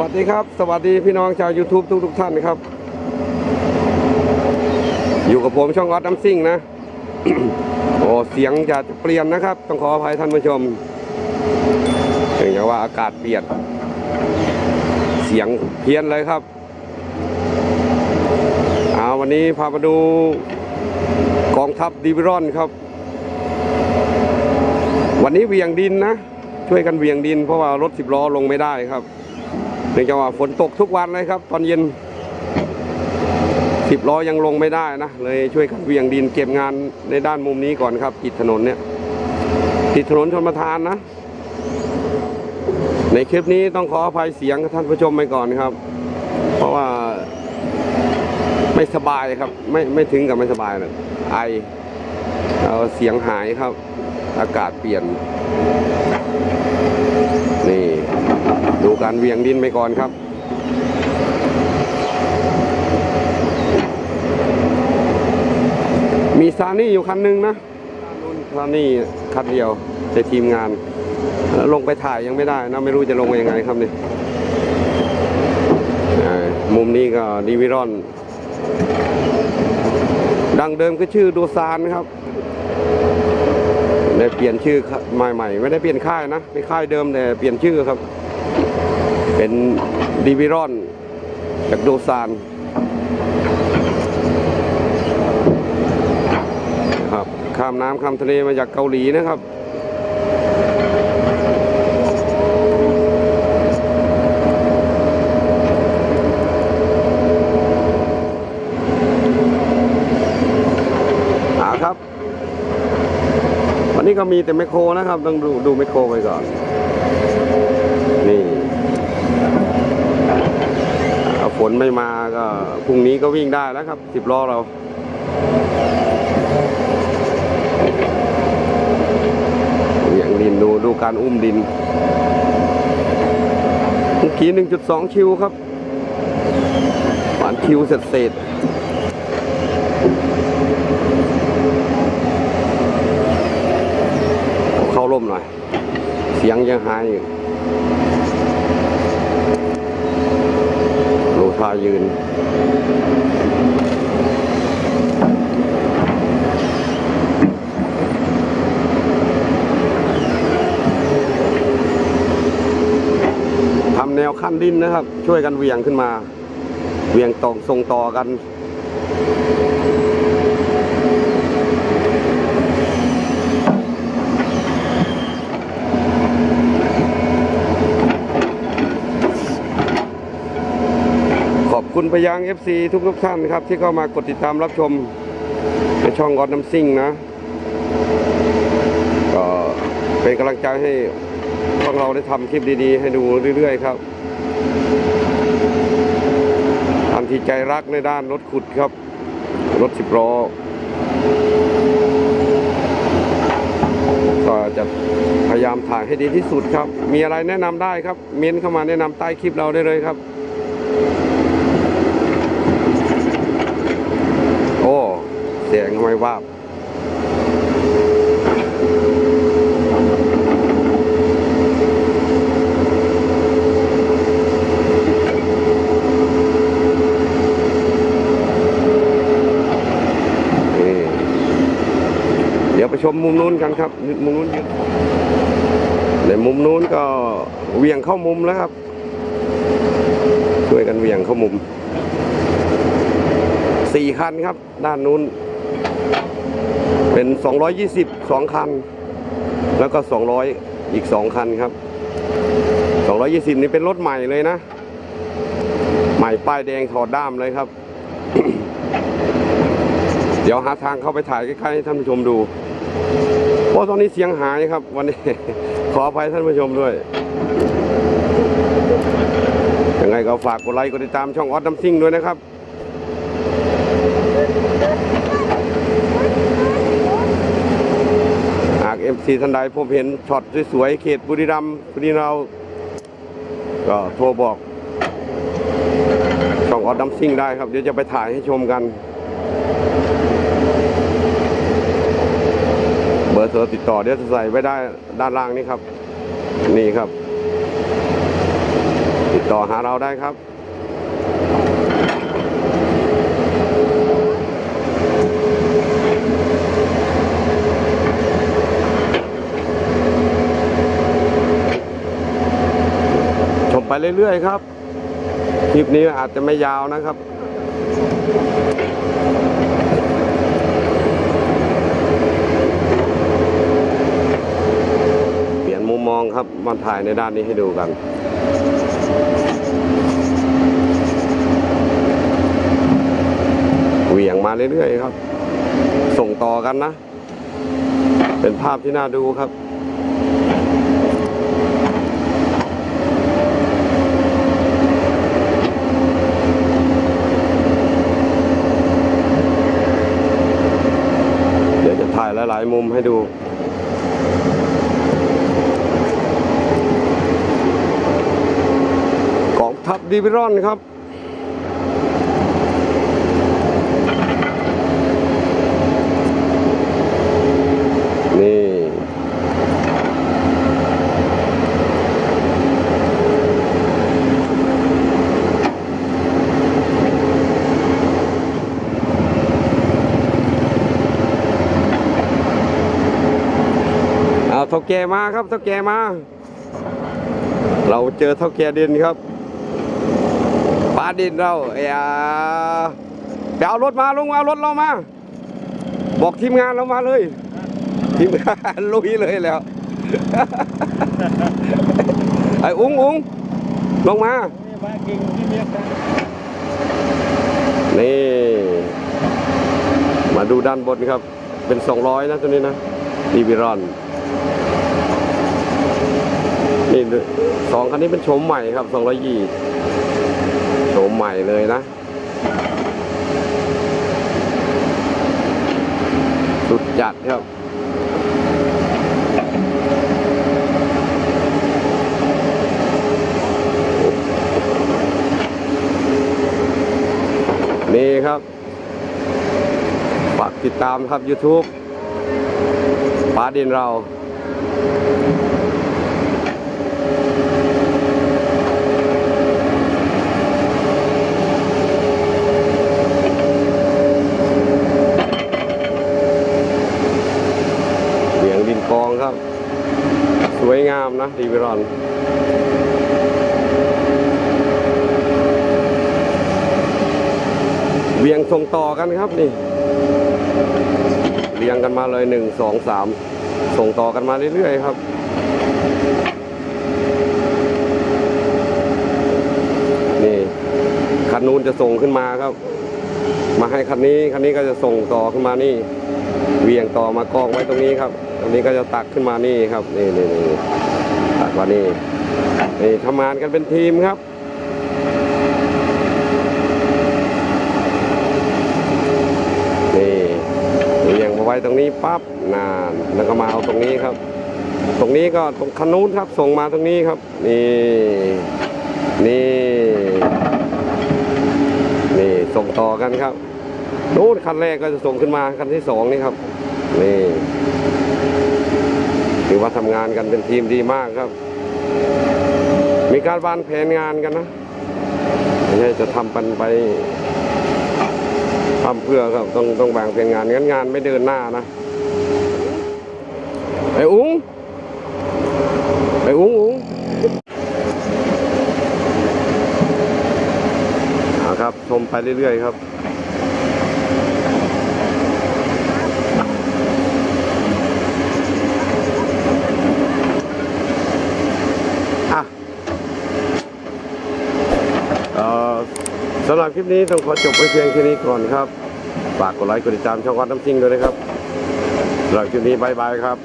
วัสดีครับ สวัสดีพี่น้องชาว YouTube ทุกทุกท่านครับ อยู่กับผมช่องออดน้ำซิ่งนะ โอ้เสียงจะเปลี่ยนนะครับ ต้องขออภัยท่านผู้ชมเนื่องจากว่าอากาศเปลี่ยน เสียงเพี้ยนเลยครับเอาวันนี้พามาดูกองทัพดิวิรอนครับ วันนี้เวียงดินนะ ช่วยกันเวียงดินเพราะว่ารถสิบล้อลงไม่ได้ครับ เนื่องจากว่าฝนตกทุกวันเลยครับ ตอนเย็นสิบล้อยังลงไม่ได้นะ เลยช่วยกันเวียงดินเก็บงานในด้านมุมนี้ก่อนครับติดถนนเนี่ยติดถนนชนประทานนะ ในคลิปนี้ต้องขออภัยเสียงท่านผู้ชมไปก่อนครับ เพราะว่าไม่สบายครับ ไม่ไม่ถึงกับไม่สบายนะไอเอาเสียงหายครับ อากาศเปลี่ยน ดูการเวียงดินไปก่อนครับมีซานี่อยู่คันหนึงนะซานี่คันเดียวในทีมงานแล้วลงไปถ่ายยังไม่ได้นะไม่รู้จะลงยังไงครับนี่มุมนี้ก็ดีวิรอน ดังเดิมก็ชื่อโดซานครับ ได้เปลี่ยนชื่อใหม่ๆ ไม่ได้เปลี่ยนค่ายนะเป็นค่ายเดิมแต่เปลี่ยนชื่อครับ เป็นดีวิรอนจากโดซานครับข้ามน้ำข้ามทะเลมาจากเกาหลีนะครับอ่าครับ วันนี้ก็มีแต่ไมโครนะครับ ต้องดูดูไมโครไปก่อนเอาฝ นไม่มาก็พรุ่งนี้ก็วิ่งได้แล้วครับสิบล้อเราอย่างดินดูดูการอุ้มดินเมื่อกี้หนึ่งจุดสองคิวครับหวานคิวเสร็จเสร็จเข้าร่มหน่อย เสียงยังหายอยู่ายืน ทำแนวขั้นดินนะครับ ช่วยกันเวียงขึ้นมา เวียงตรงทรงต่อกัน คุณไปยัง FC ทุกทุกๆท่านครับ ที่เข้ามากดติดตามรับชมในช่องกอดน้ำซิ่งนะ ก็เป็นกำลังใจให้พวกเราได้ทำคลิปดีๆ ให้ดูเรื่อยๆครับท่านที่ใจรักในด้านรถขุดครับ รถสิบล้อก็จะพยายามถ่ายให้ดีที่สุดครับ มีอะไรแนะนำได้ครับ เม้นเข้ามาแนะนำใต้คลิปเราได้เลยครับ โอ้ เสียงไมว่าบเดี๋ยวไปชมมุมนู้นกันครับ มุมนู้นยืนในมุมนู้นก็เวียงเข้ามุมแล้วครับ ช่วยกันเวียงเข้ามุมสี่คันครับ ด้านนู้น เป็น 220สองคัน แล้วก็ 200 อีกสองคันครับ 220 นี่เป็นรถใหม่เลยนะ ใหม่ป้ายแดงถอดด้ามเลยครับ เดี๋ยวหาทางเข้าไปถ่ายใกล้ๆให้ท่านผู้ชมดูเพราะตอนนี้เสียงหายครับ วันนี้ ขออภัยท่านผู้ชมด้วยยังไงก็ฝากกดไลค์กดติดตามช่องออสน้ำซิ่งด้วยนะครับ หาก เอฟซีท่านใดพบเห็นช็อตสวยๆเขตบุรีรัมย์บุรีเราก็โทรบอกช่องออสน้ำซิ่งได้ครับ เดี๋ยวจะไปถ่ายให้ชมกัน เบอร์โทรติดต่อเดี๋ยวจะใส่ไว้ได้ด้านล่างนี้ครับ นี่ครับ ติดต่อหาเราได้ครับ ชมไป เรื่อยๆครับ คลิปนี้อาจจะไม่ยาวนะครับเปลี่ยนมุมมองครับมาถ่ายในด้านนี้ให้ดูกัน เหวี่ยงมาเรื่อยๆครับ ส่งต่อกันนะ เป็นภาพที่น่าดูครับ เดี๋ยวจะ ถ่ายหลาย ๆ มุมให้ดูกองทัพดีวิรอนครับ แก่มาครับเท่าแก่มา เราเจอเท่าแก่ดินครับปลาดินเราเอ้ยาไปเอารถมาลงมาเอารถเรามา บอกทีมงานเรามาเลย ทีมงานลุยเลยแล้วไอ้อุ้งอุ้งลงมา นี่ มากินที่เนี่มาดูด้านบนครับ เป็น 200 นะตัวนี้นะดีวิรอน นี่สองคันนี้เป็นโฉมใหม่ครับ200ยี่โฉมใหม่เลยนะ สุดจัดครับนี่ครับ ฝากติดตามครับ YouTube ป้าดินเรา เสียงดิ นกองครับ สวยงามนะดีวิรอนเวียงส่งต่อกันครับนี่เรียงกันมาเลยหนึ่งสองสามส่งต่อกันมาเรื่อยๆครับนี่คันนู้นจะส่งขึ้นมาครับ มาให้คันนี้คันนี้ก็จะส่งต่อขึ้นมานี่ เวียงต่อมากองไว้ตรงนี้ครับ ตรงนี้ก็จะตักขึ้นมานี่ครับ นี่นี่นี่ตักมานี่นี่ทำงานกันเป็นทีมครับนี่เรียงมาไว้ตรงนี้ปั๊บนานแล้วก็มาเอาตรงนี้ครับ ตรงนี้ก็ตรงคันนู้นครับ ส่งมาตรงนี้ครับ นี่นี่นี่ส่งต่อกันครับ นู้นคันแรกก็จะส่งขึ้นมาคันที่สองนี่ครับนี่ถือว่าทำงานกันเป็นทีมดีมากครับ มีการวางแผนงานกันนะไม่ใช่จะทำกันไปทำเพื่อครับต้องต้องแบ่งเป็นงานงั้นงานไม่เดินหน้านะไอ้อุ้งไอ้อุ้งอุ้งครับชมไปเรื่อยๆครับอะเอ่อ สำหรับคลิปนี้ต้องขอจบไว้เพียงแค่นี้ก่อนครับ ฝากกดไลค์กดติดตามช่องวัดน้ำซิงด้วยนะครับสำหรับคลิปนี้บายบายครับ